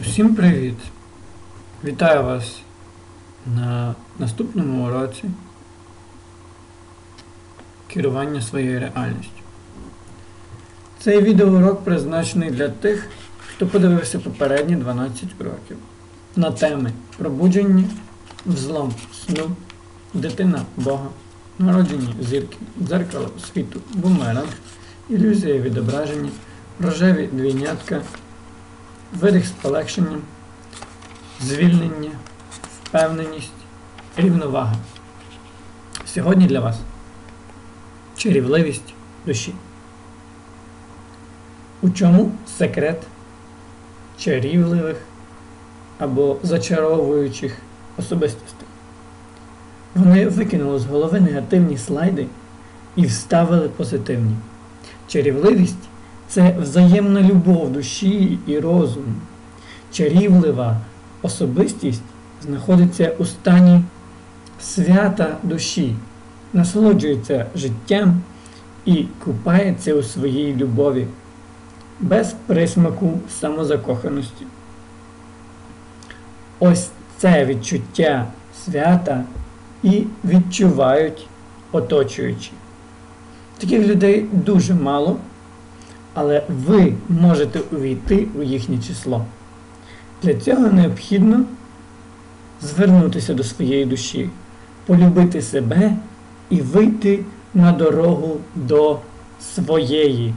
Усім привіт! Вітаю вас на наступному уроці керування своєю реальністю. Цей відеоурок призначений для тих, хто подивився попередні 12 уроків на теми пробудження, взлом сну, дитина Бога, народження зірки, дзеркало світу, бумеранг, ілюзія відображення, рожеві двійнятка, видих з полегшенням, звільнення, впевненість, рівновага. Сьогодні для вас чарівливість душі. У чому секрет чарівливих або зачаровуючих особистостей? Вони викинули з голови негативні слайди і вставили позитивні. Чарівливість це взаємна любов душі і розуму. Чарівлива особистість знаходиться у стані свята душі, насолоджується життям і купається у своїй любові, без присмаку самозакоханості. Ось це відчуття свята і відчувають оточуючі. Таких людей дуже мало, але ви можете увійти у їхнє число. Для цього необхідно звернутися до своєї душі, полюбити себе і вийти на дорогу до своєї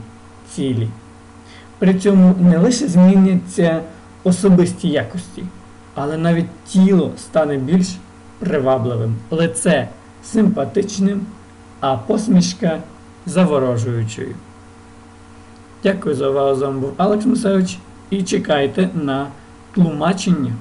цілі. При цьому не лише зміняться особисті якості, але навіть тіло стане більш привабливим, лице симпатичним, а посмішка заворожуючою. Дякую за увагу. З вами був Алекс Мусевич і чекайте на тлумачення.